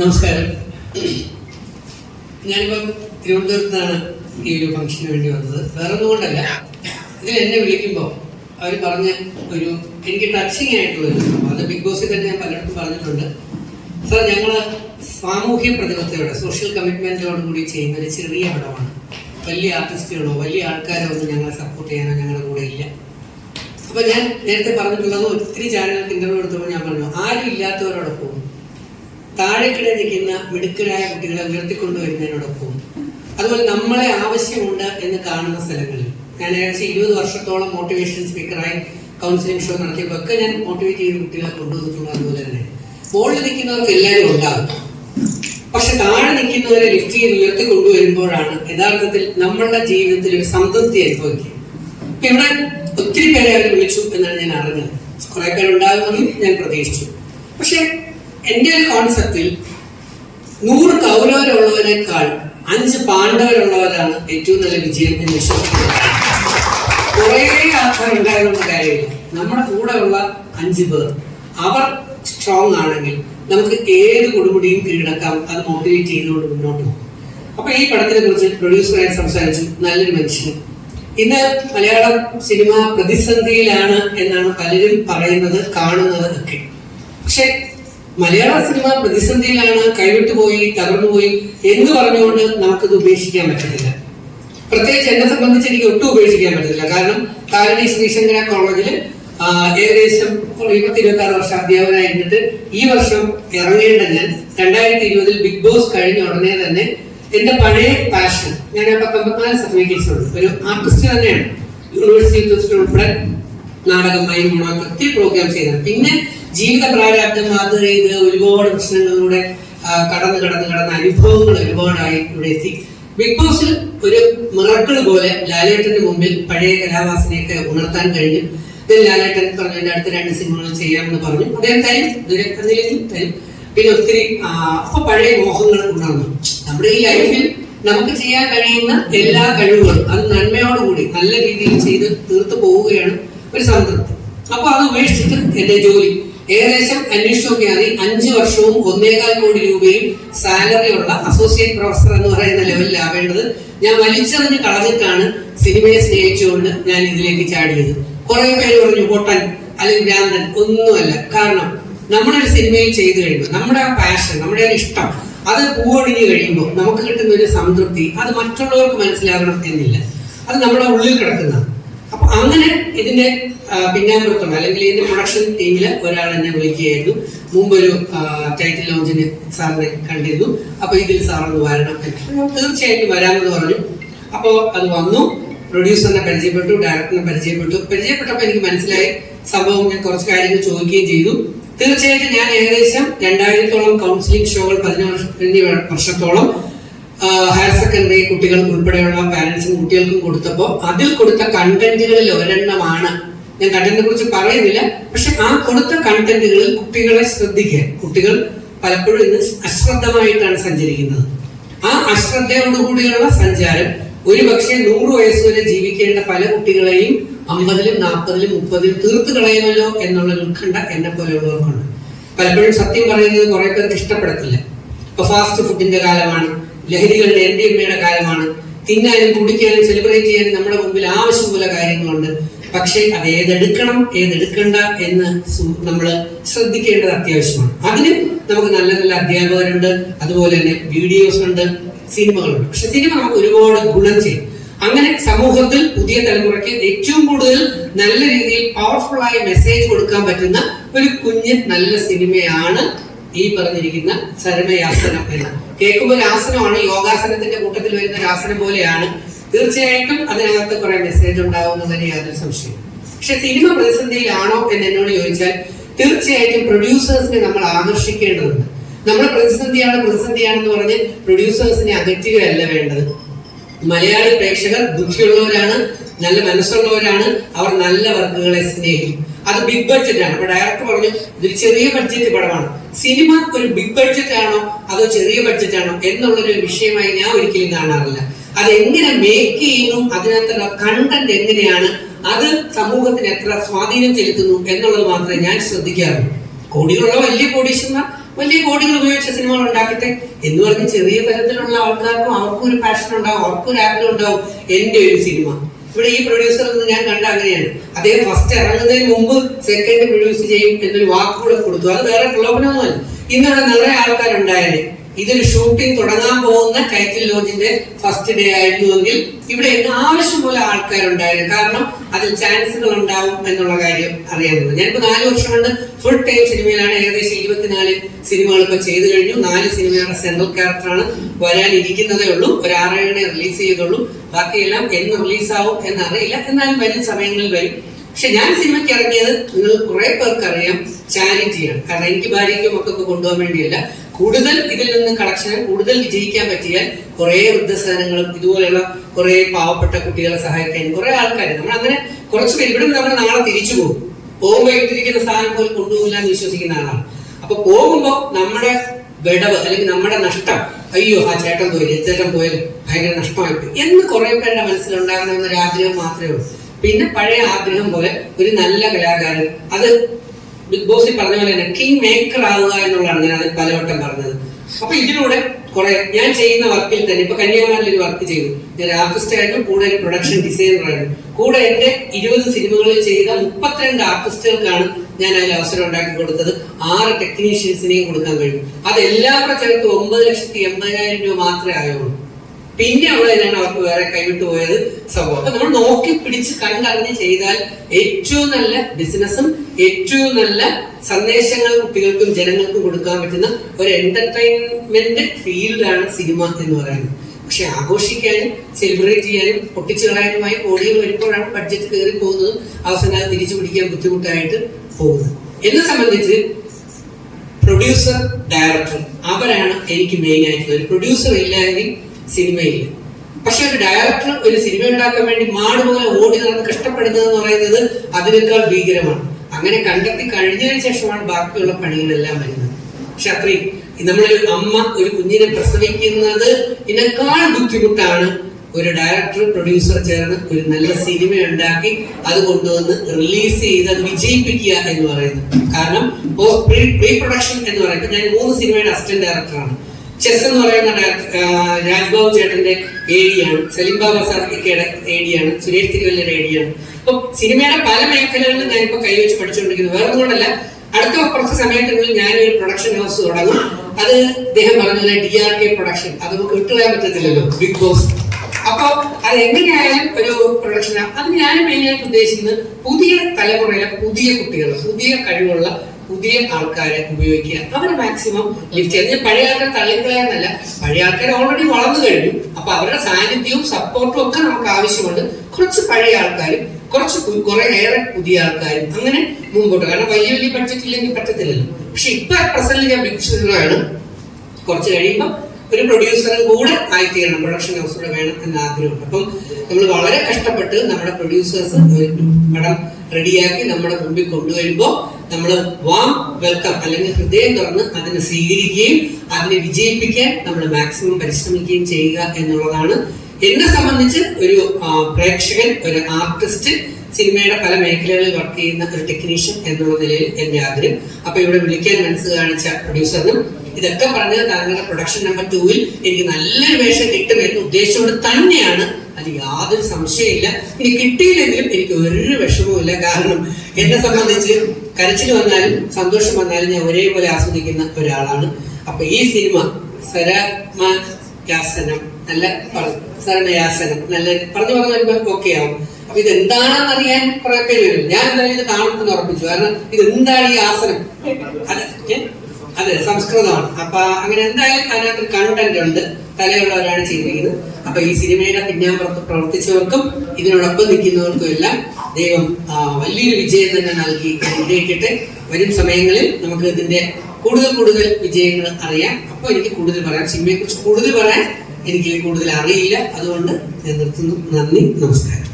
നമസ്കാരം. ഞാനിപ്പം തിരുവനന്തപുരത്ത് നിന്നാണ് ഈ ഒരു ഫംഗ്ഷന് വേണ്ടി വന്നത്. വേറെ ഒന്നുകൊണ്ടല്ല ഇതിൽ എന്നെ വിളിക്കുമ്പോൾ അവർ പറഞ്ഞ ഒരു എനിക്ക് ടച്ചിങ് ആയിട്ടുള്ള ഒരു സംഭവം. അത് ബിഗ് ബോസിൽ തന്നെ ഞാൻ പലയിടത്തും പറഞ്ഞിട്ടുണ്ട്. സാർ ഞങ്ങൾ സാമൂഹ്യ പ്രതിബദ്ധതയോടെ സോഷ്യൽ കമ്മിറ്റ്മെന്റോടും കൂടി ചെയ്യുന്ന ഒരു ചെറിയ പടമാണ് വലിയ ആർട്ടിസ്റ്റുകളോ വലിയ ആൾക്കാരോ ഒന്നും ഞങ്ങളെ സപ്പോർട്ട് ചെയ്യാനോ ഞങ്ങളുടെ കൂടെ ഇല്ല. അപ്പോൾ ഞാൻ നേരത്തെ പറഞ്ഞിട്ടുള്ളത് ഒത്തിരി ചാനലുകൾക്ക് ഇന്റർവ്യൂ എടുത്തപ്പോൾ ഞാൻ പറഞ്ഞു ആരും ഇല്ലാത്തവരോടൊപ്പം താഴെക്കിടെ നിൽക്കുന്ന മിടുക്കരായ കുട്ടികളെ ഉയർത്തിക്കൊണ്ടുവരുന്നതിനോടൊപ്പം. അതുപോലെ നമ്മളെ ആവശ്യമുണ്ട് എന്ന് കാണുന്ന സ്ഥലങ്ങളിൽ. ഞാൻ ഏകദേശം ഇരുപത് വർഷത്തോളം മോട്ടിവേഷൻ സ്പീക്കറായി കൗൺസിലിംഗ് ഷോ നടത്തിയപ്പോൾ ഒക്കെ ഞാൻ മോട്ടിവേറ്റ് ചെയ്ത കുട്ടികളെ കൊണ്ടുവന്നിട്ടുള്ളത് അതുപോലെ തന്നെ. മുകളിൽ നിൽക്കുന്നവർക്ക് എല്ലാവരും ഉണ്ടാകും. പക്ഷെ താഴെ നിൽക്കുന്നവരെ ലിഫ്റ്റ് ചെയ്ത് ഉയർത്തി കൊണ്ടുവരുമ്പോഴാണ് യഥാർത്ഥത്തിൽ നമ്മളുടെ ജീവിതത്തിൽ ഒരു സംതൃപ്തി അനുഭവിക്കുക. ഇപ്പൊ ഇവിടെ ഒത്തിരി പേരെ അവർ വിളിച്ചു എന്നാണ് ഞാൻ അറിഞ്ഞത്. കുറെ പേരുണ്ടാകുമെന്നും ഞാൻ പ്രതീക്ഷിച്ചു. പക്ഷെ എന്റെ ഒരു കോൺസെപ്റ്റിൽ നൂറ് കൗരവരുള്ളവരെക്കാൾ അഞ്ച് പാണ്ഡവരുള്ളവരാണ് ഏറ്റവും നല്ല വിജയം എന്ന് വിശ്വസിക്കുന്നത്. കുറേ ആൾക്കാർ ഉണ്ടാകുന്ന കാര്യമില്ല. നമ്മുടെ കൂടെ ഉള്ള അഞ്ച് പേർ അവർ സ്ട്രോങ് ആണെങ്കിൽ നമുക്ക് ഏത് കൊടുമുടിയും കീഴടക്കാം അത് മോട്ടിവേറ്റ് ചെയ്തുകൊണ്ട് മുന്നോട്ട് പോകും. അപ്പൊ ഈ പടത്തിനെ കുറിച്ച് പ്രൊഡ്യൂസറായി സംസാരിച്ചു നല്ലൊരു മനുഷ്യൻ. ഇന്ന് മലയാളം സിനിമ പ്രതിസന്ധിയിലാണ് എന്നാണ് പലരും പറയുന്നത് കാണുന്നത് ഒക്കെ. പക്ഷെ മലയാള സിനിമ പ്രതിസന്ധിയിലാണ് കൈവിട്ടു പോയി തകർന്നു പോയി എന്ന് പറഞ്ഞുകൊണ്ട് നമുക്കത് ഉപേക്ഷിക്കാൻ പറ്റത്തില്ല. പ്രത്യേകിച്ച് എന്നെ സംബന്ധിച്ച് എനിക്ക് ഒട്ടും ഉപേക്ഷിക്കാൻ പറ്റത്തില്ല. കാരണം താരണി ശ്രീശങ്കര കോളേജിൽ ഏകദേശം ഇരുപത്തി ഇരുപത്തി ആറ് വർഷം അധ്യാപകനായിരുന്നിട്ട് ഈ വർഷം ഇറങ്ങേണ്ട ഞാൻ രണ്ടായിരത്തി ഇരുപതിൽ ബിഗ് ബോസ് കഴിഞ്ഞ ഉടനെ തന്നെ എന്റെ പഴയ പാഷൻ ഞാൻ പത്തൊമ്പത്തിനാല് സർട്ടിഫിക്കറ്റ്സ് ഉണ്ട് ഒരു ആർട്ടിസ്റ്റ് തന്നെയാണ്. യൂണിവേഴ്സിറ്റി ഉൾപ്പെടെ നാടകം മൈമൂണ ഒത്തിരി പ്രോഗ്രാം ചെയ്തത്. പിന്നെ ജീവിത പ്രാരാബ്ദം അത് ചെയ്ത് ഒരുപാട് പ്രശ്നങ്ങളിലൂടെ കടന്ന് കടന്ന് കടന്ന അനുഭവങ്ങൾ ഒരുപാടായി ഇവിടെ എത്തി. ബിഗ് ബോസിൽ ഒരു മിറക്കിൾ പോലെ ലാലേട്ടന്റെ മുമ്പിൽ പഴയ കലാവാസനയൊക്കെ ഉണർത്താൻ കഴിഞ്ഞു. ഇതിൽ ലാലേട്ടൻ പറഞ്ഞു എന്റെ അടുത്ത രണ്ട് സിനിമകൾ ചെയ്യാമെന്ന് പറഞ്ഞു. അദ്ദേഹം തരും തന്നില്ലെങ്കിലും തരും. പിന്നെ ഒത്തിരി അപ്പൊ പഴയ മോഹങ്ങൾ ഉണർന്നു. നമ്മുടെ ഈ ലൈഫിൽ നമുക്ക് ചെയ്യാൻ കഴിയുന്ന എല്ലാ കഴിവുകളും അത് നന്മയോടുകൂടി നല്ല രീതിയിൽ ചെയ്ത് തീർത്തു പോവുകയാണ്. ഒരു സംതൃപ്തി അപ്പൊ അത് ഉപേക്ഷിച്ചിട്ട് എന്റെ ജോലി. ഏകദേശം അന്വേഷിച്ചൊക്കെയാണ് അഞ്ചു വർഷവും ഒന്നേകാൽ കോടി രൂപയും സാലറി ഉള്ള അസോസിയേറ്റ് പ്രൊഫസർ എന്ന് പറയുന്ന ലെവലിലാവേണ്ടത് ഞാൻ വലിച്ചെറിഞ്ഞ് കളഞ്ഞിട്ടാണ് സിനിമയെ സ്നേഹിച്ചുകൊണ്ട് ഞാൻ ഇതിലേക്ക് ചാടിയത്. കുറെ പേര് പറഞ്ഞു പൊട്ടൻ അല്ലെങ്കിൽ ഭ്രാന്തൻ. ഒന്നുമല്ല. കാരണം നമ്മുടെ ഒരു സിനിമയിൽ ചെയ്തു കഴിയുമ്പോൾ നമ്മുടെ ആ പാഷൻ നമ്മുടെ ഒരു ഇഷ്ടം അത് പൂവണിഞ്ഞു കഴിയുമ്പോൾ നമുക്ക് കിട്ടുന്ന ഒരു സംതൃപ്തി അത് മറ്റുള്ളവർക്ക് മനസ്സിലാകണം എന്നില്ല. അത് നമ്മുടെ ഉള്ളിൽ കിടക്കുന്നതാണ്. അപ്പൊ അങ്ങനെ ഇതിന്റെ പിന്നാമ്പുറത്തും അല്ലെങ്കിൽ ഇതിന്റെ പ്രൊഡക്ഷൻ ടീമിൽ ഒരാൾ എന്നെ വിളിക്കുകയായിരുന്നു. മുമ്പ് ഒരു ടൈറ്റിൽ ലോഞ്ചിന് സാറിനെ കണ്ടിരുന്നു. അപ്പൊ ഇതിൽ സാറൊന്ന് വരണം തീർച്ചയായിട്ടും വരാമെന്ന് പറഞ്ഞു. അപ്പോ അത് വന്നു. പ്രൊഡ്യൂസറിനെ പരിചയപ്പെട്ടു ഡയറക്ടറിനെ പരിചയപ്പെട്ടു. പരിചയപ്പെട്ടപ്പോൾ എനിക്ക് മനസ്സിലായി സംഭവം ഞാൻ കുറച്ച് കാര്യങ്ങൾ ചോദിക്കുകയും ചെയ്തു. തീർച്ചയായിട്ടും ഞാൻ ഏകദേശം രണ്ടായിരത്തോളം കൗൺസിലിംഗ് ഷോകൾ പതിനഞ്ച് വർഷത്തോളം ഹയർ സെക്കൻഡറി കുട്ടികൾ ഉൾപ്പെടെയുള്ള പാരന്റ്സും കുട്ടികൾക്കും കൊടുത്തപ്പോൾ അതിൽ കൊടുത്ത കണ്ടന്റുകളിൽ ഒരെണ്ണമാണ്. ഞാൻ കണ്ടന്റിനെ കുറിച്ച് പറയുന്നില്ല പക്ഷെ ആ കൊടുത്ത കണ്ടന്റുകളിൽ കുട്ടികളെ ശ്രദ്ധിക്കുക. കുട്ടികൾ പലപ്പോഴും ഇന്ന് അശ്രദ്ധമായിട്ടാണ് സഞ്ചരിക്കുന്നത്. ആ അശ്രദ്ധയോടുകൂടിയുള്ള സഞ്ചാരം ഒരു പക്ഷേ നൂറ് വയസ്സ് വരെ ജീവിക്കേണ്ട പല കുട്ടികളെയും അമ്പതിലും നാൽപ്പതിലും മുപ്പതിലും തീർത്ത് കളയുമല്ലോ എന്നുള്ള ഉത്കണ്ഠ എന്നെ പോലെയുള്ളവർക്കുണ്ട്. പലപ്പോഴും സത്യം പറയുന്നത് കുറെ പേർക്ക് ഇഷ്ടപ്പെടത്തില്ല. ഇപ്പൊ ഫാസ്റ്റ് ഫുഡിന്റെ കാലമാണ്. ലഹരികളുടെ എൻ ഡി എമ്മയുടെ കാലമാണ്. തിന്നാനും കുടിക്കാനും സെലിബ്രേറ്റ് ചെയ്യാനും നമ്മുടെ മുമ്പിൽ ആവശ്യമുള്ള കാര്യങ്ങളുണ്ട്. പക്ഷേ അത് ഏതെടുക്കണം ഏതെടുക്കണ്ട എന്ന് നമ്മൾ ശ്രദ്ധിക്കേണ്ടത് അത്യാവശ്യമാണ്. അതിന് നമുക്ക് നല്ല നല്ല അധ്യാപകരുണ്ട് അതുപോലെ തന്നെ വീഡിയോസ് ഉണ്ട് സിനിമകളുണ്ട്. പക്ഷെ സിനിമ നമുക്ക് ഒരുപാട് ഗുണം ചെയ്യും. അങ്ങനെ സമൂഹത്തിൽ പുതിയ തലമുറയ്ക്ക് ഏറ്റവും കൂടുതൽ നല്ല രീതിയിൽ പവർഫുൾ ആയ മെസ്സേജ് കൊടുക്കാൻ പറ്റുന്ന ഒരു കുഞ്ഞ് നല്ല സിനിമയാണ് ഈ പറഞ്ഞിരിക്കുന്ന ചരമയാസനം എന്ന്. കേൾക്കുമ്പോൾ ഒരു ആസനമാണ് യോഗാസനത്തിന്റെ കൂട്ടത്തിൽ വരുന്ന ഒരു ആസനം പോലെയാണ്. തീർച്ചയായിട്ടും അതിനകത്ത് കുറെ മെസ്സേജ് ഉണ്ടാവുന്നതിന് യാതൊരു സംശയം പക്ഷെ സിനിമ പ്രതിസന്ധിയിലാണോ എന്ന് എന്നോട് ചോദിച്ചാൽ തീർച്ചയായിട്ടും പ്രൊഡ്യൂസേഴ്സിനെ നമ്മൾ ആകർഷിക്കേണ്ടതുണ്ട്. നമ്മുടെ പ്രതിസന്ധിയാണ് പ്രതിസന്ധിയാണെന്ന് പറഞ്ഞ് പ്രൊഡ്യൂസേഴ്സിനെ അകറ്റുകയല്ല വേണ്ടത്. മലയാളി പ്രേക്ഷകർ ബുദ്ധിയുള്ളവരാണ് നല്ല മനസ്സുള്ളവരാണ് അവർ നല്ല വർക്കുകളെ സ്നേഹിക്കും. അത് ബിഗ് ബഡ്ജറ്റ് ആണ്. ഡയറക്ടർ പറഞ്ഞു ഇതൊരു ചെറിയ ബഡ്ജറ്റ് പടമാണ്. സിനിമ ഒരു ബിഗ് ബഡ്ജറ്റ് ആണോ? അതോ ചെറിയ ബഡ്ജറ്റ് ആണോ? എന്നുള്ളൊരു വിഷയമായി ഞാൻ ഒരിക്കലും കാണാറില്ല. അത് എങ്ങനെ മേക്ക് ചെയ്യുന്നു? അതിനകത്തുള്ള കണ്ടന്റ് എങ്ങനെയാണ്? അത് സമൂഹത്തിന് എത്ര സ്വാധീനം ചെലുത്തുന്നു എന്നുള്ളത് മാത്രമേ ഞാൻ ശ്രദ്ധിക്കാറുള്ളൂ. കോടികളുള്ള വലിയ കോടീശ്വരന്മാർ വലിയ കോടികൾ ഉപയോഗിച്ച സിനിമകൾ ഉണ്ടാക്കട്ടെ എന്ന് പറഞ്ഞ് ചെറിയ തരത്തിലുള്ള ആൾക്കാർക്കും അവർക്കും ഒരു പാഷൻ ഉണ്ടാവും അവർക്കും ഒരു ആഗ്രഹം ഉണ്ടാവും എന്റെ ഒരു സിനിമ. ഇവിടെ ഈ പ്രൊഡ്യൂസർ എന്ന് ഞാൻ കണ്ട അങ്ങനെയാണ്. അദ്ദേഹം ഫസ്റ്റ് ഇറങ്ങുന്നതിന് മുമ്പ് സെക്കൻഡ് പ്രൊഡ്യൂസ് ചെയ്യും എന്നൊരു വാക്കുകൂടെ കൊടുത്തു. അത് വേറെ പ്രലോഭനമൊന്നുമല്ല ഇന്നിവിടെ നിറയെ ആൾക്കാരുണ്ടായാലേ ഇതൊരു ഷൂട്ടിംഗ് തുടങ്ങാൻ പോകുന്ന ടൈറ്റിൽ ലോഞ്ചിന്റെ ഫസ്റ്റ് ഡേ ആയിരുന്നുവെങ്കിൽ ഇവിടെ ഇന്ന് ആവശ്യം പോലെ ആൾക്കാരുണ്ടായിരുന്നു. കാരണം അതിൽ ചാൻസുകൾ ഉണ്ടാവും എന്നുള്ള കാര്യം അറിയാനുള്ളത് ഞാനിപ്പോ നാല് വർഷം കൊണ്ട് ഫുൾ ടൈം സിനിമയിലാണ് ഏകദേശം ഇരുപത്തിനാല് സിനിമകൾ ഇപ്പൊ ചെയ്തു കഴിഞ്ഞു. നാല് സിനിമയുടെ സെൻട്രൽ ക്യാരക്ടറാണ് വരാനിരിക്കുന്നതേ ഉള്ളൂ. ഒരു ആറേഴിനെ റിലീസ് ചെയ്തുള്ളൂ. ബാക്കിയെല്ലാം എന്ന് റിലീസാവും എന്നറിയില്ല. എന്നാലും വരും സമയങ്ങളിൽ വരും. പക്ഷെ ഞാൻ സിനിമയ്ക്ക് ഇറങ്ങിയത് നിങ്ങൾ കുറെ പേർക്ക് അറിയാം ചാരിറ്റിയാണ് കാരണം എനിക്ക് ഭാര്യയ്ക്കും മക്കൾക്ക് കൊണ്ടുപോകാൻ വേണ്ടിയല്ല. കൂടുതൽ ഇതിൽ നിന്ന് കളക്ഷൻ കൂടുതൽ വിജയിക്കാൻ പറ്റിയാൽ കുറെ വൃദ്ധസദനങ്ങളും ഇതുപോലെയുള്ള കുറെ പാവപ്പെട്ട കുട്ടികളെ സഹായിക്കാൻ കുറെ ആൾക്കാർ നമ്മൾ അങ്ങനെ കുറച്ച് പേര് ഇവിടെ നമ്മൾ നാളെ തിരിച്ചു പോകും. പോകുമ്പോൾ എടുത്തിരിക്കുന്ന സാധനം പോലും കൊണ്ടുപോകില്ല എന്ന് വിശ്വസിക്കുന്ന ആളാണ്. അപ്പൊ പോകുമ്പോൾ നമ്മുടെ വിടവ് അല്ലെങ്കിൽ നമ്മുടെ നഷ്ടം അയ്യോ ആ ചേട്ടൻ പോയില്ല ചേട്ടൻ പോയാലും ഭയങ്കര നഷ്ടമായി എന്ന് കുറെ പേരുടെ മനസ്സിലുണ്ടാകുന്ന ഒരു ആഗ്രഹം മാത്രമേ ഉള്ളൂ. പിന്നെ പഴയ ആഗ്രഹം പോലെ ഒരു നല്ല കലാകാരൻ അത് ബിഗ് ബോസിൽ പറഞ്ഞ പോലെ തന്നെ കിങ് മേക്കർ ആവുക എന്നുള്ളതാണ് ഞാൻ പലവട്ടം പറഞ്ഞത്. അപ്പൊ ഇതിലൂടെ കുറെ ഞാൻ ചെയ്യുന്ന വർക്കിൽ തന്നെ ഇപ്പൊ കന്യാകുമാരിൽ ഒരു വർക്ക് ചെയ്തു. ഞാൻ ആർട്ടിസ്റ്റ് ആയിരുന്നു കൂടെ ഒരു പ്രൊഡക്ഷൻ ഡിസൈനർ ആയിരുന്നു കൂടെ എന്റെ ഇരുപത് സിനിമകളിൽ ചെയ്ത മുപ്പത്തിരണ്ട് ആർട്ടിസ്റ്റുകൾക്കാണ് ഞാൻ അതിൽ അവസരം ഉണ്ടാക്കി കൊടുത്തത്. ആറ് ടെക്നീഷ്യൻസിനെയും കൊടുക്കാൻ കഴിയും. അത് എല്ലാവരുടെ ചേർത്ത് ഒമ്പത് ലക്ഷത്തി എൺപതിനായിരം രൂപ മാത്രമേ ആയുള്ളൂ. പിന്നെ ഉള്ളതിനാണ് അവർക്ക് വേറെ കൈവിട്ട് പോയത് സംഭവം. നമ്മൾ നോക്കി പിടിച്ച് കണ്ടറിഞ്ഞ് ചെയ്താൽ ഏറ്റവും നല്ല ബിസിനസ്സും ഏറ്റവും നല്ല സന്ദേശങ്ങൾ കുട്ടികൾക്കും ജനങ്ങൾക്കും കൊടുക്കാൻ പറ്റുന്ന ഒരു എന്റർടൈൻമെന്റ് ഫീൽഡാണ് സിനിമ എന്ന് പറയുന്നത്. പക്ഷെ ആഘോഷിക്കാനും സെലിബ്രേറ്റ് ചെയ്യാനും പൊട്ടിച്ചു കളയാനുമായി ഓടികൾ വരുമ്പോഴാണ് ബഡ്ജറ്റ് കയറി പോകുന്നതും അവസാനം തിരിച്ചു പിടിക്കാൻ ബുദ്ധിമുട്ടായിട്ട് പോകുന്നത്. എന്നെ സംബന്ധിച്ച് പ്രൊഡ്യൂസർ ഡയറക്ടർ അവരാണ് എനിക്ക് മെയിൻ ആയിട്ടുള്ളത്. പ്രൊഡ്യൂസർ ഇല്ലെങ്കിൽ സിനിമയില്ല പക്ഷെ ഒരു ഡയറക്ടർ ഒരു സിനിമ ഉണ്ടാക്കാൻ വേണ്ടി മാട് ഓടി നടന്ന് കഷ്ടപ്പെടുന്നത് എന്ന് പറയുന്നത് അതിനേക്കാൾ ഭീകരമാണ്. അങ്ങനെ കണ്ടെത്തി കഴിഞ്ഞതിന് ശേഷമാണ് ബാക്കിയുള്ള പണികളെല്ലാം വരുന്നത്. പക്ഷെ അത്രയും. നമ്മളൊരു അമ്മ ഒരു കുഞ്ഞിനെ പ്രസവിക്കുന്നത് ഇതിനേക്കാൾ ബുദ്ധിമുട്ടാണ് ഒരു ഡയറക്ടർ പ്രൊഡ്യൂസർ ചേർന്ന് ഒരു നല്ല സിനിമ ഉണ്ടാക്കി അത് കൊണ്ടുവന്ന് റിലീസ് ചെയ്ത് അത് വിജയിപ്പിക്കുക എന്ന് പറയുന്നത്. കാരണം പ്രീ പ്രൊഡക്ഷൻ എന്ന് പറയുന്നത് ഞാൻ മൂന്ന് സിനിമയുടെ അസിസ്റ്റന്റ് ഡയറക്ടറാണ് ചെസ് എന്ന് പറയുന്ന ഡയറക്ടർ രാജ്ബാബു ചേട്ടന്റെ ഏഡിയാണ് സലിം ബാബ സാർക്കയുടെ ഏഡിയാണ് സുരേഷ് തിരുവല്ലയുടെ ഏഡിയാണ് അപ്പൊ സിനിമയുടെ പല മേഖലകളിലും ഞാനിപ്പോ കൈവച്ച് പഠിച്ചുകൊണ്ടിരിക്കുന്നു. വേറെ ഒന്നുകൊണ്ടല്ല അടുത്ത കുറച്ച് സമയത്തിനുള്ളിൽ ഞാനൊരു പ്രൊഡക്ഷൻ ഹൗസ് തുടങ്ങും. അത് അദ്ദേഹം പറഞ്ഞ ഡി ആർ കെ പ്രൊഡക്ഷൻ അത് വിട്ടുകളയാൻ പറ്റത്തില്ലല്ലോ. ബിഗ് ബോസ് അപ്പൊ അത് എങ്ങനെയായാലും ഒരു പ്രൊഡക്ഷൻ അത് ഞാൻ മെയിനായിട്ട് ഉദ്ദേശിക്കുന്നത് പുതിയ തലമുറയിലെ പുതിയ കുട്ടികൾ പുതിയ കഴിവുള്ള പുതിയ ആൾക്കാരെ ഉപയോഗിക്കുക. അവരെ മാക്സിമം ലിഫ്റ്റ് ചെയ്യുന്നത് പഴയ ആൾക്കാരെ തള്ളിക്കളയാന്നല്ല. പഴയ ആൾക്കാർ ഓൾറെഡി വളർന്നു കഴിഞ്ഞു. അപ്പൊ അവരുടെ സാന്നിധ്യവും സപ്പോർട്ടും ഒക്കെ നമുക്ക് ആവശ്യമുണ്ട്. കുറച്ച് പഴയ ആൾക്കാരും കുറച്ച് കുറെ ഏറെ പുതിയ ആൾക്കാരും അങ്ങനെ മുമ്പോട്ട്. കാരണം വലിയ വലിയ ബഡ്ജറ്റ് ഇല്ലെങ്കിൽ പറ്റത്തില്ലല്ലോ. പക്ഷെ ഇപ്പൊ പ്രസന്റ് ഞാൻ വിളിച്ചിരുന്നതാണ് കുറച്ച് കഴിയുമ്പോൾ ഒരു പ്രൊഡ്യൂസറും കൂടെ ആയിത്തീരണം. പ്രൊഡക്ഷൻ ഹൗസ് കൂടെ വേണം എന്ന ആഗ്രഹമുണ്ട്. അപ്പം നമ്മൾ വളരെ കഷ്ടപ്പെട്ട് നമ്മുടെ പ്രൊഡ്യൂസേഴ്സ് പടം റെഡിയാക്കി നമ്മുടെ മുമ്പിൽ കൊണ്ടുവരുമ്പോൾ നമ്മൾ വാം വെൽക്കം അല്ലെങ്കിൽ ഹൃദയം തുറന്ന് അതിനെ സ്വീകരിക്കുകയും അതിനെ വിജയിപ്പിക്കാൻ നമ്മൾ മാക്സിമം പരിശ്രമിക്കുകയും ചെയ്യുക എന്നുള്ളതാണ്. എന്നെ സംബന്ധിച്ച് ഒരു പ്രേക്ഷകൻ ഒരു ആർട്ടിസ്റ്റ് സിനിമയുടെ പല മേഖലകളിൽ വർക്ക് ചെയ്യുന്ന ഒരു ടെക്നീഷ്യൻ എന്നുള്ള നിലയിൽ എന്റെ ആഗ്രഹം. അപ്പൊ ഇവിടെ വിളിക്കാൻ മനസ്സ് കാണിച്ച പ്രൊഡ്യൂസറിനും ഇതൊക്കെ പറഞ്ഞത് താങ്കളുടെ പ്രൊഡക്ഷൻ നമ്പർ ടൂവിൽ എനിക്ക് നല്ലൊരു വേഷം കിട്ടും എന്ന തന്നെയാണ് അത് യാതൊരു സംശയമില്ല ഇനി കിട്ടിയില്ലെങ്കിലും എനിക്ക് ഒരു വിഷമവുമില്ല കാരണം എന്നെ സംബന്ധിച്ച് കരച്ചിൽ വന്നാലും സന്തോഷം വന്നാലും ഞാൻ ഒരേപോലെ ആസ്വദിക്കുന്ന ഒരാളാണ്. അപ്പൊ ഈ സിനിമ സരമയാസനം നല്ല സരണയാസനം നല്ല പറഞ്ഞു പറഞ്ഞു ഓക്കെ ആവും. അപ്പൊ ഇത് എന്താണെന്ന് അറിയാൻ കുറെ ഞാൻ എന്തായാലും ഇത് കാണുമെന്ന് ഉറപ്പിച്ചു. കാരണം ഇത് എന്താണ് ഈ ആസനം? അത് അതെ സംസ്കൃതമാണ്. അപ്പൊ അങ്ങനെ എന്തായാലും അതിനകത്ത് കണ്ടന്റ് ഉണ്ട്. കലയുള്ളവരാണ് ചെയ്തിരിക്കുന്നത്. അപ്പൊ ഈ സിനിമയുടെ പിന്നാമ്പുറത്ത് പ്രവർത്തിച്ചവർക്കും ഇതിനോടൊപ്പം നിൽക്കുന്നവർക്കും എല്ലാം ദൈവം വലിയൊരു വിജയം തന്നെ നൽകി അനുഗ്രഹിക്കട്ടെ വരും സമയങ്ങളിൽ നമുക്ക് ഇതിന്റെ കൂടുതൽ കൂടുതൽ വിജയങ്ങൾ അറിയാം. അപ്പൊ എനിക്ക് കൂടുതൽ പറയാം. സിനിമയെ കുറിച്ച് കൂടുതൽ പറയാൻ എനിക്ക് കൂടുതൽ അറിയില്ല. അതുകൊണ്ട് ഞാൻ നിർത്തുന്നു. നന്ദി. നമസ്കാരം.